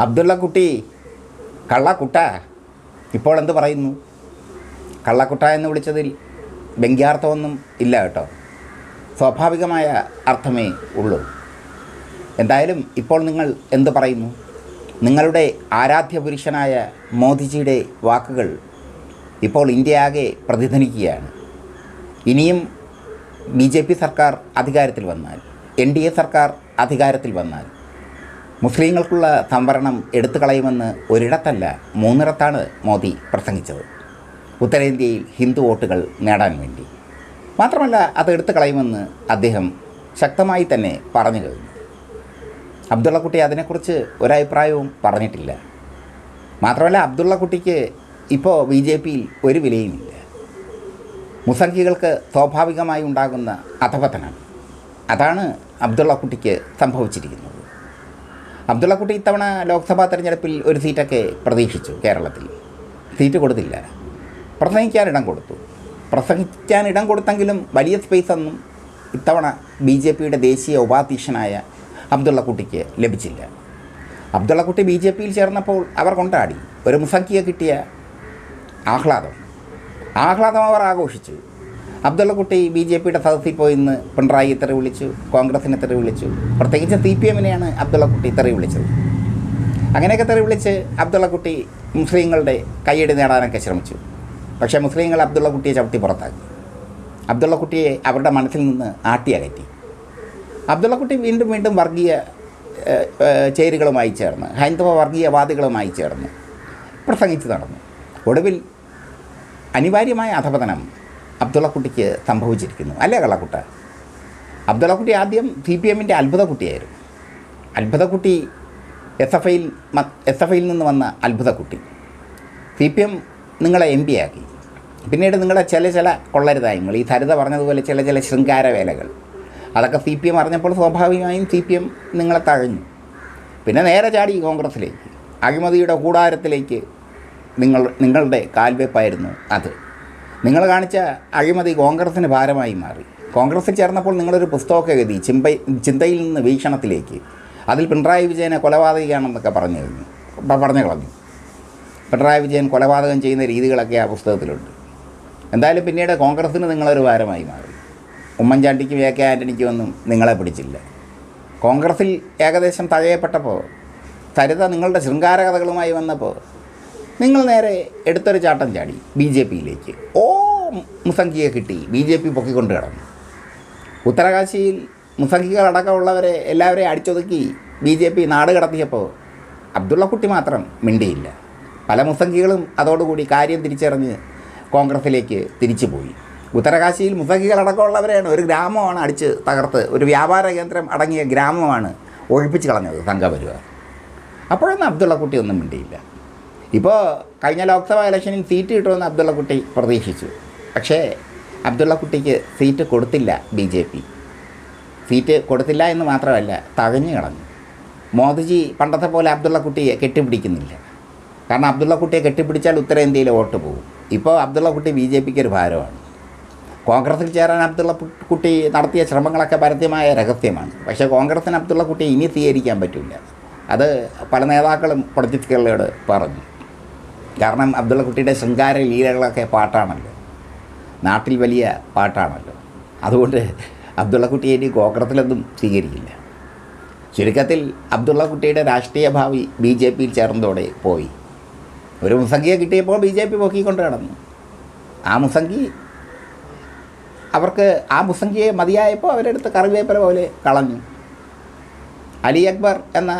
അബ്ദുള്ള കുട്ടി കള്ളക്കുട്ട. ഇപ്പോൾ എന്ത് പറയുന്നു? കള്ളക്കുട്ട എന്ന് വിളിച്ചതിൽ വ്യംഗ്യാർത്ഥമൊന്നും ഇല്ല കേട്ടോ. സ്വാഭാവികമായ അർത്ഥമേ ഉള്ളൂ. എന്തായാലും ഇപ്പോൾ നിങ്ങൾ എന്ത് പറയുന്നു? നിങ്ങളുടെ ആരാധ്യ പുരുഷനായ മോദിജിയുടെ വാക്കുകൾ ഇപ്പോൾ ഇന്ത്യയാകെ പ്രതിധ്വനിക്കുകയാണ്. ഇനിയും ബി സർക്കാർ അധികാരത്തിൽ വന്നാൽ എൻ സർക്കാർ അധികാരത്തിൽ വന്നാൽ മുസ്ലിങ്ങൾക്കുള്ള സംവരണം എടുത്തു കളയുമെന്ന് ഒരിടത്തല്ല മൂന്നിടത്താണ് മോദി പ്രസംഗിച്ചത്. ഉത്തരേന്ത്യയിൽ ഹിന്ദു വോട്ടുകൾ നേടാൻ വേണ്ടി. മാത്രമല്ല അത് എടുത്തു കളയുമെന്ന് അദ്ദേഹം ശക്തമായി തന്നെ പറഞ്ഞു കഴിഞ്ഞു. അബ്ദുള്ളക്കുട്ടി അതിനെക്കുറിച്ച് ഒരഭിപ്രായവും പറഞ്ഞിട്ടില്ല. മാത്രമല്ല അബ്ദുള്ളക്കുട്ടിക്ക് ഇപ്പോൾ ബി ജെ പിയിൽ ഒരു വിലയുമില്ല. മുസംഖികൾക്ക് സ്വാഭാവികമായി ഉണ്ടാകുന്ന അധപതനം. അതാണ് അബ്ദുള്ളക്കുട്ടിക്ക് സംഭവിച്ചിരിക്കുന്നത്. അബ്ദുള്ളക്കുട്ടി ഇത്തവണ ലോക്സഭാ തെരഞ്ഞെടുപ്പിൽ ഒരു സീറ്റൊക്കെ പ്രതീക്ഷിച്ചു കേരളത്തിൽ. സീറ്റ് കൊടുത്തില്ല. പ്രസംഗിക്കാൻ ഇടം കൊടുത്തു. പ്രസംഗിക്കാൻ ഇടം കൊടുത്തെങ്കിലും വലിയ സ്പേസ് ഒന്നും ഇത്തവണ ബി ജെ പിയുടെ ദേശീയ ഉപാധ്യക്ഷനായ അബ്ദുള്ളക്കുട്ടിക്ക് ലഭിച്ചില്ല. അബ്ദുള്ളക്കുട്ടി ബി ജെ പിയിൽ ചേർന്നപ്പോൾ അവർ കൊണ്ടാടി. ഒരു മുസംഖിയെ കിട്ടിയ ആഹ്ലാദം. ആഹ്ലാദം അവർ ആഘോഷിച്ചു. അബ്ദുള്ളക്കുട്ടി ബി ജെ പിയുടെ സദസ്സിൽ പോയി ഇന്ന് പിണറായി തെറി വിളിച്ചു കോൺഗ്രസിനെ തെറി വിളിച്ചു. പ്രത്യേകിച്ച് സി പി എമ്മിനെയാണ് അബ്ദുള്ളക്കുട്ടി തെറി വിളിച്ചത്. അങ്ങനെയൊക്കെ തെറി വിളിച്ച് അബ്ദുള്ളക്കുട്ടി മുസ്ലിങ്ങളുടെ കൈയടി നേടാനൊക്കെ ശ്രമിച്ചു. പക്ഷേ മുസ്ലിങ്ങൾ അബ്ദുള്ളക്കുട്ടിയെ ചവിട്ടി പുറത്താക്കി. അബ്ദുള്ളക്കുട്ടിയെ അവരുടെ മനസ്സിൽ നിന്ന് ആട്ടിയകറ്റി അബ്ദുള്ളക്കുട്ടി വീണ്ടും വീണ്ടും വർഗീയ ചേരികളുമായി ചേർന്ന് ഹൈന്ദവ വർഗീയവാദികളുമായി ചേർന്ന് പ്രസംഗിച്ച് നടന്നു. ഒടുവിൽ അനിവാര്യമായ അധപതനം അബ്ദുള്ളക്കുട്ടിക്ക് സംഭവിച്ചിരിക്കുന്നു. അല്ലേ കള്ളക്കുട്ട? അബ്ദുള്ളക്കുട്ടി ആദ്യം സി പി എമ്മിന്റെ അത്ഭുതക്കുട്ടിയായിരുന്നു. അത്ഭുതക്കുട്ടി എസ് എഫ് ഐയിൽ എസ് എഫ് ഐയിൽ നിന്ന് വന്ന അത്ഭുതക്കുട്ടി. സി പി എം നിങ്ങളെ എം പി ആക്കി. പിന്നീട് നിങ്ങളെ ചില ചില കൊള്ളരുതായ്മകൾ ഈ ധരിത പറഞ്ഞതുപോലെ ചില ചില ശൃംഗാര വേലകൾ അതൊക്കെ സി പി എം അറിഞ്ഞപ്പോൾ സ്വാഭാവികമായും സി പി എം നിങ്ങളെ തഴഞ്ഞു. പിന്നെ നേരെ ചാടി കോൺഗ്രസ്സിലേക്ക്. അഴിമതിയുടെ കൂടാരത്തിലേക്ക് നിങ്ങൾ നിങ്ങളുടെ കാൽവെപ്പായിരുന്നു അത്. നിങ്ങൾ കാണിച്ച അഴിമതി കോൺഗ്രസിന് ഭാരമായി മാറി. കോൺഗ്രസ്സിൽ ചേർന്നപ്പോൾ നിങ്ങളൊരു പുസ്തകമൊക്കെ എഴുതി ചിമ്പ ചിന്തയിൽ നിന്ന് വീക്ഷണത്തിലേക്ക്. അതിൽ പിണറായി വിജയനെ കൊലപാതകയാണെന്നൊക്കെ പറഞ്ഞു കഴിഞ്ഞു പറഞ്ഞു കളഞ്ഞു. പിണറായി വിജയൻ കൊലപാതകം ചെയ്യുന്ന രീതികളൊക്കെ ആ പുസ്തകത്തിലുണ്ട്. എന്തായാലും പിന്നീട് കോൺഗ്രസ്സിന് നിങ്ങളൊരു ഭാരമായി മാറി. ഉമ്മൻചാണ്ടിക്കും എ കെ ആന്റണിക്കും ഒന്നും നിങ്ങളെ പിടിച്ചില്ല. കോൺഗ്രസ്സിൽ ഏകദേശം തഴയപ്പെട്ടപ്പോൾ സരിത നിങ്ങളുടെ ശൃംഗാര കഥകളുമായി വന്നപ്പോൾ നിങ്ങൾ നേരെ എടുത്തൊരു ചാട്ടം ചാടി ബി ജെ പിയിലേക്ക്. ഓ മുസംഖിയെ കിട്ടി. ബി ജെ പി പൊക്കിക്കൊണ്ട് കിടന്നു. ഉത്തരകാശിയിൽ മുസംഖികളടക്കമുള്ളവരെ എല്ലാവരെയും അടിച്ചൊതുക്കി ബി ജെ പി നാട് കടത്തിയപ്പോൾ അബ്ദുള്ളക്കുട്ടി മാത്രം മിണ്ടിയില്ല. പല മുസംഖികളും അതോടുകൂടി കാര്യം തിരിച്ചറിഞ്ഞ് കോൺഗ്രസ്സിലേക്ക് തിരിച്ചുപോയി. ഉത്തരകാശിയിൽ മുസംഖികളടക്കമുള്ളവരെയാണ് ഒരു ഗ്രാമമാണ് അടിച്ച് തകർത്ത് ഒരു വ്യാപാര കേന്ദ്രം അടങ്ങിയ ഗ്രാമമാണ് ഒഴിപ്പിച്ച് കളഞ്ഞത് സംഘപരിവാർ. അപ്പോഴൊന്നും അബ്ദുള്ളക്കുട്ടി ഒന്നും മിണ്ടിയില്ല. ഇപ്പോൾ കഴിഞ്ഞ ലോക്സഭാ ഇലക്ഷനിൽ സീറ്റ് കിട്ടുമെന്ന് അബ്ദുള്ളക്കുട്ടി പ്രതീക്ഷിച്ചു. പക്ഷേ അബ്ദുള്ളക്കുട്ടിക്ക് സീറ്റ് കൊടുത്തില്ല ബി ജെ പി. സീറ്റ് കൊടുത്തില്ല എന്ന് മാത്രമല്ല തകഞ്ഞു കളഞ്ഞു. മോദിജി പണ്ടത്തെ പോലെ അബ്ദുള്ളക്കുട്ടിയെ കെട്ടിപ്പിടിക്കുന്നില്ല. കാരണം അബ്ദുള്ളക്കുട്ടിയെ കെട്ടിപ്പിടിച്ചാൽ ഉത്തരേന്ത്യയിൽ വോട്ട് പോകും. ഇപ്പോൾ അബ്ദുള്ളക്കുട്ടി ബി ജെ പിക്ക് ഒരു ഭാരമാണ്. കോൺഗ്രസിൽ ചേരാൻ അബ്ദുള്ള കുട്ടി നടത്തിയ ശ്രമങ്ങളൊക്കെ പരസ്യമായ രഹസ്യമാണ്. പക്ഷേ കോൺഗ്രസിന് അബ്ദുള്ള കുട്ടിയെ ഇനി സ്വീകരിക്കാൻ പറ്റില്ല അത് പല നേതാക്കളും പൊളിറ്റിക്സുകളോട് പറഞ്ഞു. കാരണം അബ്ദുള്ളക്കുട്ടിയുടെ ശൃംഗാര ലീലകളൊക്കെ പാട്ടാണല്ലോ. നാട്ടിൽ വലിയ പാട്ടാണല്ലോ. അതുകൊണ്ട് അബ്ദുള്ള കുട്ടിയെ ഇനി ഗോകുളത്തിലൊന്നും സ്വീകരിക്കില്ല. ചുരുക്കത്തിൽ അബ്ദുള്ള കുട്ടിയുടെ രാഷ്ട്രീയ ഭാവി ബി ജെ പിയിൽ ചേർന്നതോടെ പോയി. ഒരു മുസംഗിയെ കിട്ടിയപ്പോൾ ബി ജെ പി പൊക്കിക്കൊണ്ട് കിടന്നു ആ മുസംഗി അവർക്ക് ആ മുസംഗിയെ മതിയായപ്പോൾ അവരെടുത്ത് കറിവേപ്പര പോലെ കളഞ്ഞു. അലി അക്ബർ എന്ന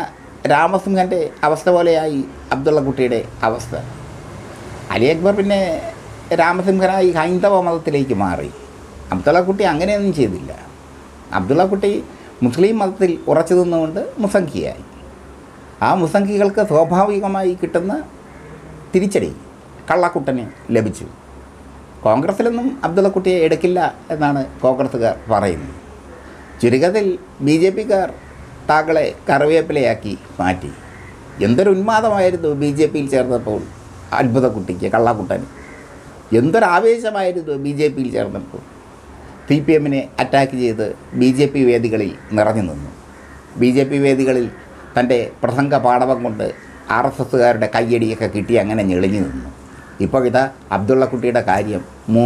രാമസിംഹന്റെ അവസ്ഥ പോലെയായി അബ്ദുള്ള കുട്ടിയുടെ അവസ്ഥ. അലി അക്ബർ പിന്നെ രാമസിംഹനായി ഹൈന്ദവ മതത്തിലേക്ക് മാറി. അബ്ദുള്ള കുട്ടി അങ്ങനെയൊന്നും ചെയ്തില്ല. അബ്ദുള്ള കുട്ടി മുസ്ലിം മതത്തിൽ ഉറച്ചു നിന്നുകൊണ്ട് മുസംഖിയായി. ആ മുസംഖികൾക്ക് സ്വാഭാവികമായി കിട്ടുന്ന തിരിച്ചടി കള്ളക്കുട്ടന് ലഭിച്ചു. കോൺഗ്രസ്സിലൊന്നും അബ്ദുള്ളക്കുട്ടിയെ എടുക്കില്ല എന്നാണ് കോൺഗ്രസ്സുകാർ പറയുന്നത്. ചുരുക്കത്തിൽ ബി ജെ പിക്കാർ താങ്കളെ കറിവേപ്പിലയാക്കി മാറ്റി. എന്തൊരു ഉന്മാദമായിരുന്നു ബി ജെ പിയിൽ ചേർന്നപ്പോൾ അത്ഭുതക്കുട്ടിക്ക് കള്ളക്കുട്ടന്. എന്തൊരാവേശമായിരുന്നു ബി ജെ പിയിൽ ചേർന്നപ്പോൾ. സി പി എമ്മിനെ അറ്റാക്ക് ചെയ്ത് ബി ജെ പി വേദികളിൽ നിറഞ്ഞു നിന്നു. ബി ജെ പി വേദികളിൽ തന്റെ പ്രസംഗ പാടവം കൊണ്ട് ആർ എസ് എസ്സുകാരുടെ കയ്യടിയൊക്കെ കിട്ടി അങ്ങനെ ഞെളിഞ്ഞു നിന്നു. ഇപ്പോൾ ഇതാ അബ്ദുള്ളക്കുട്ടിയുടെ കാര്യം. മൂ